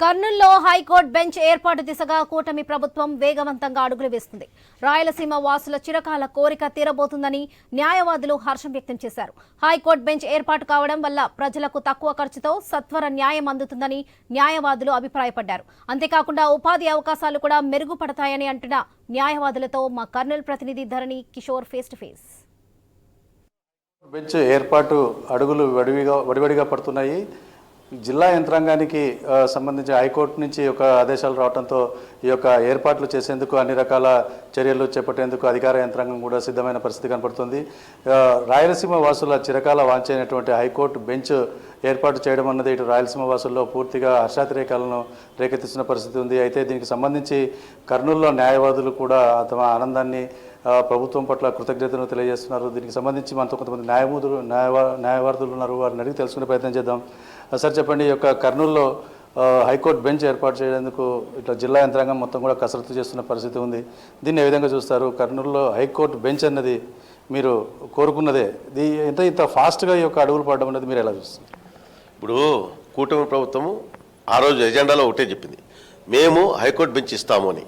కర్నూలులో high court bench ఏర్పాటు దిశగా కూటమి ప్రభుత్వం వేగవంతంగా అడుగులు వేస్తుంది. రాయలసీమ వాసుల చిరకాల కోరిక తీరబోతుందని న్యాయవాదులు హర్షం వ్యక్తం చేశారు. హైకోర్టు బెంచ్ ఏర్పాటు కావడం వల్ల ప్రజలకు తక్కువ ఖర్చుతో సత్వర న్యాయం అందుతుందని న్యాయవాదులు అభిప్రాయపడ్డారు. అంతేకాకుండా ఉపాధి అవకాశాలు కూడా మెరుగుపడతాయని అంటున్న న్యాయవాదులతో మా కర్నూలు ప్రతినిధి Dharani Kishore face to face bench ఏర్పాటు అడుగులు వడివిగా వడివడిగా పడుతున్నాయి. జిల్లా యంత్రాంగానికి సంబంధించి హైకోర్టు నుంచి ఒక ఆదేశాలు రావడంతో ఈ యొక్క ఏర్పాట్లు చేసేందుకు అన్ని రకాల చర్యలు చేపట్టేందుకు అధికార యంత్రాంగం కూడా సిద్ధమైన పరిస్థితి కనపడుతుంది. రాయలసీమ వాసుల చిరకాల వాంచైనటువంటి హైకోర్టు బెంచ్ ఏర్పాటు చేయడం అన్నది ఇటు రాయలసీమ వాసుల్లో పూర్తిగా హర్షాతిరేకాలను రేకెత్తిస్తున్న పరిస్థితి ఉంది. అయితే దీనికి సంబంధించి కర్నూలులో న్యాయవాదులు కూడా తమ ఆనందాన్ని ప్రభుత్వం పట్ల కృతజ్ఞతను తెలియజేస్తున్నారు. దీనికి సంబంధించి మనతో కొంతమంది న్యాయమూదులు న్యాయవా న్యాయవాదులు ఉన్నారు. వారిని అడిగి తెలుసుకునే ప్రయత్నం చేద్దాం. సార్ చెప్పండి ఈ యొక్క కర్నూలులో హైకోర్టు బెంచ్ ఏర్పాటు చేయడానికి ఇట్లా జిల్లా యంత్రాంగం మొత్తం కూడా కసరత్తు చేస్తున్న పరిస్థితి ఉంది. దీన్ని ఏ విధంగా చూస్తారు? కర్నూలులో హైకోర్టు బెంచ్ అన్నది మీరు కోరుకున్నదే. దీ ఇంత ఇంత ఫాస్ట్గా ఈ యొక్క అడుగులు పడడం అనేది మీరు ఎలా చూస్తారు? ఇప్పుడు కూటమి ప్రభుత్వము ఆ రోజు ఎజెండాలో ఒకటే చెప్పింది. మేము హైకోర్టు బెంచ్ ఇస్తాము అని.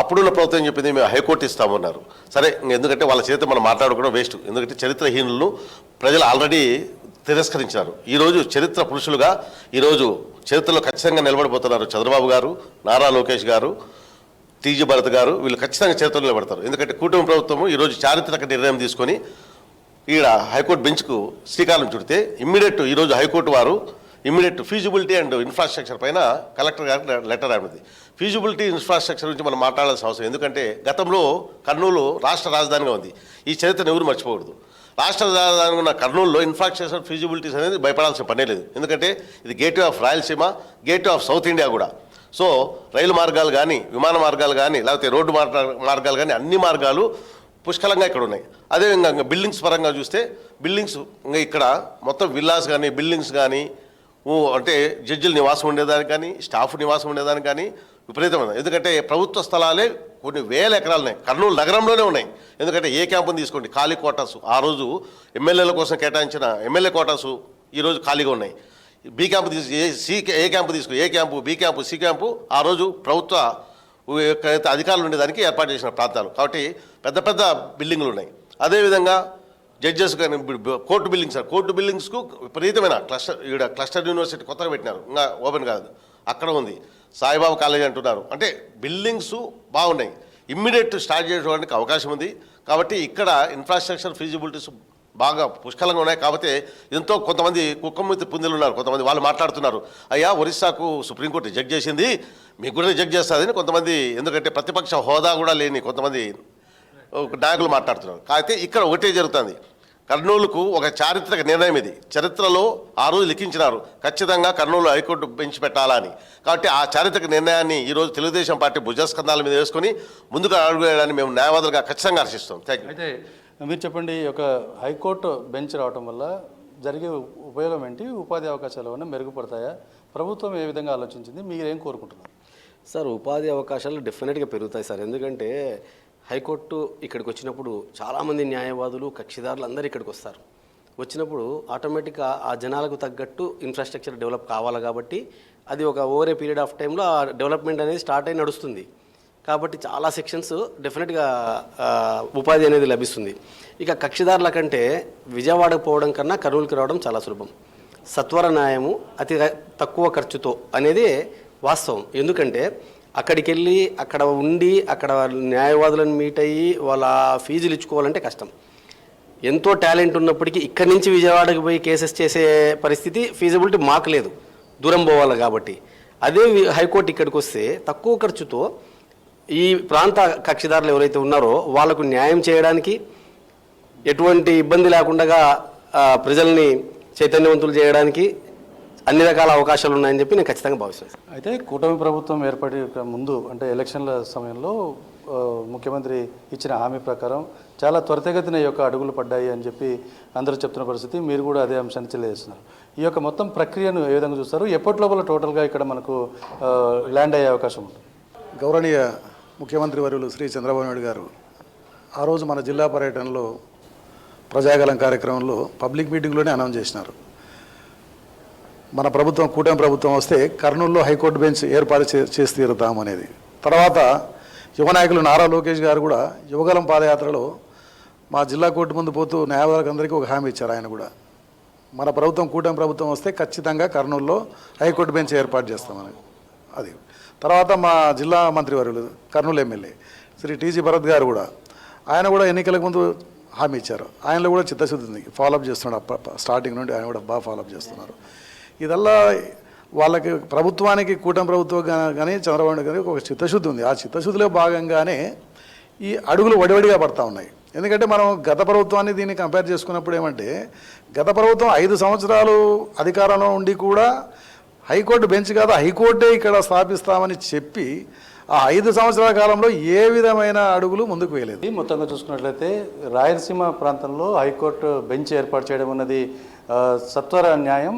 అప్పుడున్న ప్రభుత్వం చెప్పింది? మేము హైకోర్టు ఇస్తామన్నారు సరే ఎందుకంటే వాళ్ళ చేత మనం మాట్లాడుకోవడం వేస్ట్. ఎందుకంటే చరిత్రహీనులను ప్రజలు ఆల్రెడీ తిరస్కరించారు. ఈరోజు చరిత్ర పురుషులుగా ఈరోజు చరిత్రలో ఖచ్చితంగా నిలబడిపోతున్నారు చంద్రబాబు గారు నారా లోకేష్ గారు టీజీ భరత్ గారు వీళ్ళు ఖచ్చితంగా చరిత్రలో నిలబడతారు. ఎందుకంటే కూటమి ప్రభుత్వము ఈరోజు చారిత్రక నిర్ణయం తీసుకొని ఈడ హైకోర్టు బెంచ్కు శ్రీకారం చుడితే ఇమ్మీడియట్ ఈరోజు హైకోర్టు వారు ఇమ్మీడియట్ ఫీజిబిలిటీ అండ్ ఇన్ఫ్రాస్ట్రక్చర్ పైన కలెక్టర్ గారికి లెటర్ అయినది ఫీజిబిలిటీ ఇన్ఫ్రాస్ట్రక్చర్ గురించి మనం మాట్లాడాల్సిన అవసరం ఎందుకంటే గతంలో కర్నూలు రాష్ట్ర రాజధానిగా ఉంది. ఈ చరిత్రను ఎవరు మర్చిపోకూడదు. రాష్ట్ర రాజధాని ఉన్న కర్నూలులో ఇన్ఫ్రాస్ట్రక్చర్ ఫీజిబిలిటీస్ అనేది భయపడాల్సిన పనే లేదు. ఎందుకంటే ఇది gate of Rayalaseema gate of south India కూడా. సో రైలు మార్గాలు కానీ విమాన మార్గాలు కానీ లేకపోతే రోడ్డు మార్గాలు కానీ అన్ని మార్గాలు పుష్కలంగా ఇక్కడ ఉన్నాయి. అదేవిధంగా ఇంకా బిల్డింగ్స్ పరంగా చూస్తే బిల్డింగ్స్ ఇంకా ఇక్కడ మొత్తం విల్లాస్ కానీ బిల్డింగ్స్ కానీ అంటే జడ్జిల నివాసం ఉండేదానికి కానీ స్టాఫ్ నివాసం ఉండేదానికి కానీ విపరీతమైన ఎందుకంటే ప్రభుత్వ స్థలాలే కొన్ని వేల ఎకరాలు ఉన్నాయి. కర్నూలు నగరంలోనే ఉన్నాయి. ఎందుకంటే ఏ క్యాంపుని తీసుకోండి? ఖాళీ కోటాసు ఆ రోజు ఎమ్మెల్యేల కోసం కేటాయించిన ఎమ్మెల్యే కోటాసు ఈరోజు ఖాళీగా ఉన్నాయి. బి క్యాంపు తీసు ఏ సి ఏ క్యాంపు తీసుకో A camp B camp C camp ఆ రోజు ప్రభుత్వ అధికారులు ఉండేదానికి ఏర్పాటు చేసిన ప్రాంతాలు. కాబట్టి పెద్ద పెద్ద బిల్డింగ్లు ఉన్నాయి. అదేవిధంగా జడ్జెస్ కానీ కోర్టు బిల్డింగ్స్ కోర్టు బిల్డింగ్స్కు విపరీతమైన క్లస్టర్ ఇక్కడ క్లస్టర్ యూనివర్సిటీ కొత్తగా పెట్టినారు. ఇంకా ఓపెన్ కాదు. అక్కడ ఉంది. సాయిబాబా కాలేజ్ అంటున్నారు. అంటే బిల్డింగ్స్ బాగున్నాయి. ఇమ్మీడియట్ స్టార్ట్ చేయడానికి అవకాశం ఉంది. కాబట్టి ఇక్కడ ఇన్ఫ్రాస్ట్రక్చర్ ఫీజిబిలిటీస్ బాగా పుష్కలంగా ఉన్నాయి. కాబట్టి ఎంతో కొంతమంది కుక్కమూతి పుంజులు ఉన్నారు. కొంతమంది వాళ్ళు మాట్లాడుతున్నారు. అయ్యా ఒరిస్సాకు సుప్రీంకోర్టు రిజెక్ట్ చేసింది. మీకు కూడా రిజెక్ట్ చేస్తుందని కొంతమంది ఎందుకంటే ప్రతిపక్ష హోదా కూడా లేని కొంతమంది నాయకులు మాట్లాడుతున్నారు. అయితే ఇక్కడ ఒకటే జరుగుతుంది. కర్నూలుకు ఒక చారిత్రక నిర్ణయం ఇది. చరిత్రలో ఆ రోజు లిఖించినారు ఖచ్చితంగా కర్నూలు హైకోర్టు బెంచ్ పెట్టాలని. కాబట్టి ఆ చారిత్రక నిర్ణయాన్ని ఈరోజు తెలుగుదేశం పార్టీ భుజస్కంధాల మీద వేసుకొని ముందుకు అడుగు వేయడాన్ని మేము న్యాయవాదులుగా ఖచ్చితంగా హర్షిస్తాం. థ్యాంక్ యూ అయితే మీరు చెప్పండి యొక్క హైకోర్టు బెంచ్ రావటం వల్ల జరిగే ఉపయోగం ఏంటి? ఉపాధి అవకాశాలు ఏమైనా మెరుగుపడతాయా? ప్రభుత్వం ఏ విధంగా ఆలోచించింది? మీరేం కోరుకుంటున్నారు? సార్ ఉపాధి అవకాశాలు డెఫినెట్గా పెరుగుతాయి సార్. ఎందుకంటే హైకోర్టు ఇక్కడికి వచ్చినప్పుడు చాలామంది న్యాయవాదులు కక్షిదారులు అందరూ ఇక్కడికి వస్తారు. వచ్చినప్పుడు ఆటోమేటిక్గా ఆ జనాలకు తగ్గట్టు ఇన్ఫ్రాస్ట్రక్చర్ డెవలప్ కావాలి కాబట్టి అది ఒక ఓవర్ ఏ పీరియడ్ ఆఫ్ టైంలో ఆ డెవలప్మెంట్ అనేది స్టార్ట్ అయి నడుస్తుంది. కాబట్టి చాలా సెక్షన్స్ డెఫినెట్గా ఉపాధి అనేది లభిస్తుంది. ఇక కక్షిదారుల కంటే విజయవాడకు పోవడం కన్నా కర్నూలుకి రావడం చాలా సులభం. సత్వర న్యాయము అతి తక్కువ ఖర్చుతో అనేది వాస్తవం. ఎందుకంటే అక్కడికి వెళ్ళి అక్కడ ఉండి అక్కడ న్యాయవాదులను మీట్ అయ్యి వాళ్ళ ఫీజులు ఇచ్చుకోవాలంటే కష్టం. ఎంతో టాలెంట్ ఉన్నప్పటికీ ఇక్కడి నుంచి విజయవాడకి పోయి కేసెస్ చేసే పరిస్థితి ఫీజిబిలిటీ మాకు లేదు. దూరం పోవాలి కాబట్టి. అదే హైకోర్టు ఇక్కడికి వస్తే తక్కువ ఖర్చుతో ఈ ప్రాంత కక్షిదారులు ఎవరైతే ఉన్నారో వాళ్ళకు న్యాయం చేయడానికి ఎటువంటి ఇబ్బంది లేకుండా ప్రజల్ని చైతన్యవంతులు చేయడానికి అన్ని రకాల అవకాశాలు ఉన్నాయని చెప్పి నేను ఖచ్చితంగా భావిస్తున్నాను. అయితే కూటమి ప్రభుత్వం ఏర్పడి ముందు అంటే ఎలక్షన్ల సమయంలో ముఖ్యమంత్రి ఇచ్చిన హామీ ప్రకారం చాలా త్వరితగతిన ఈ యొక్క అడుగులు పడ్డాయి అని చెప్పి అందరూ చెప్తున్న పరిస్థితి. మీరు కూడా అదే అంశాన్ని తెలియజేస్తున్నారు. ఈ యొక్క మొత్తం ప్రక్రియను ఏ విధంగా చూస్తారు? ఎప్పటి లోపల టోటల్గా ఇక్కడ మనకు ల్యాండ్ అయ్యే అవకాశం ఉంటుంది? గౌరవనీయ ముఖ్యమంత్రి వర్యులు శ్రీ చంద్రబాబు నాయుడు గారు ఆ రోజు మన జిల్లా పర్యటనలో ప్రజాగలం కార్యక్రమంలో పబ్లిక్ మీటింగ్లోనే అనౌన్స్ చేసినారు. మన ప్రభుత్వం కూటమి ప్రభుత్వం వస్తే కర్నూలులో హైకోర్టు బెంచ్ ఏర్పాటు చే చేసి తీరుతాం అనేది. తర్వాత యువ నాయకులు నారా లోకేష్ గారు కూడా యువగలం పాదయాత్రలో మా జిల్లా కోర్టు ముందు పోతూ న్యాయవాదులకు ఒక హామీ ఇచ్చారు ఆయన కూడా. మన ప్రభుత్వం కూటమి ప్రభుత్వం వస్తే ఖచ్చితంగా కర్నూలులో హైకోర్టు బెంచ్ ఏర్పాటు చేస్తామని. అది. తర్వాత మా జిల్లా మంత్రివర్యులు కర్నూలు ఎమ్మెల్యే శ్రీ టీజీ భరత్ గారు కూడా ఆయన కూడా ఎన్నికలకు ముందు హామీ ఇచ్చారు. ఆయనలో కూడా చిత్తశుద్ధి ఉంది. ఫాలోఅప్ చేస్తున్నాడు స్టార్టింగ్ నుండి ఆయన కూడా బాగా ఫాలోఅప్ చేస్తున్నారు. ఇదల్లా వాళ్ళకి ప్రభుత్వానికి కూటమి ప్రభుత్వం కానీ చంద్రబాబు నాయుడు కానీ ఒక చిత్తశుద్ధి ఉంది. ఆ చిత్తశుద్ధిలో భాగంగానే ఈ అడుగులు వడివడిగా పడతా ఉన్నాయి. ఎందుకంటే మనం గత ప్రభుత్వాన్ని దీన్ని కంపేర్ చేసుకున్నప్పుడు ఏమంటే గత ప్రభుత్వం ఐదు సంవత్సరాలు అధికారంలో ఉండి కూడా హైకోర్టు బెంచ్ కాదు హైకోర్టే ఇక్కడ స్థాపిస్తామని చెప్పి ఆ ఐదు సంవత్సరాల కాలంలో ఏ విధమైన అడుగులు ముందుకు వేయలేదు. మొత్తంగా చూసుకున్నట్లయితే రాయలసీమ ప్రాంతంలో హైకోర్టు బెంచ్ ఏర్పాటు చేయడం అన్నది సత్వర న్యాయం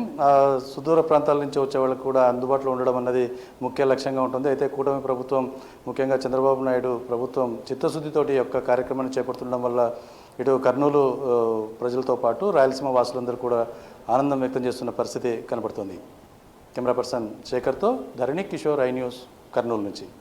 సుదూర ప్రాంతాల నుంచి వచ్చే వాళ్ళకు కూడా అందుబాటులో ఉండడం అన్నది ముఖ్య లక్ష్యంగా ఉంటుంది. అయితే కూటమి ప్రభుత్వం ముఖ్యంగా చంద్రబాబు నాయుడు ప్రభుత్వం చిత్తశుద్ధితోటి యొక్క కార్యక్రమాన్ని చేపడుతుండడం వల్ల ఇటు కర్నూలు ప్రజలతో పాటు రాయలసీమ వాసులందరూ కూడా ఆనందం వ్యక్తం చేస్తున్న పరిస్థితి కనబడుతుంది కెమెరా పర్సన్ శేఖర్తో ధరణి కిషోర్ ఐ న్యూస్ కర్నూలు నుంచి.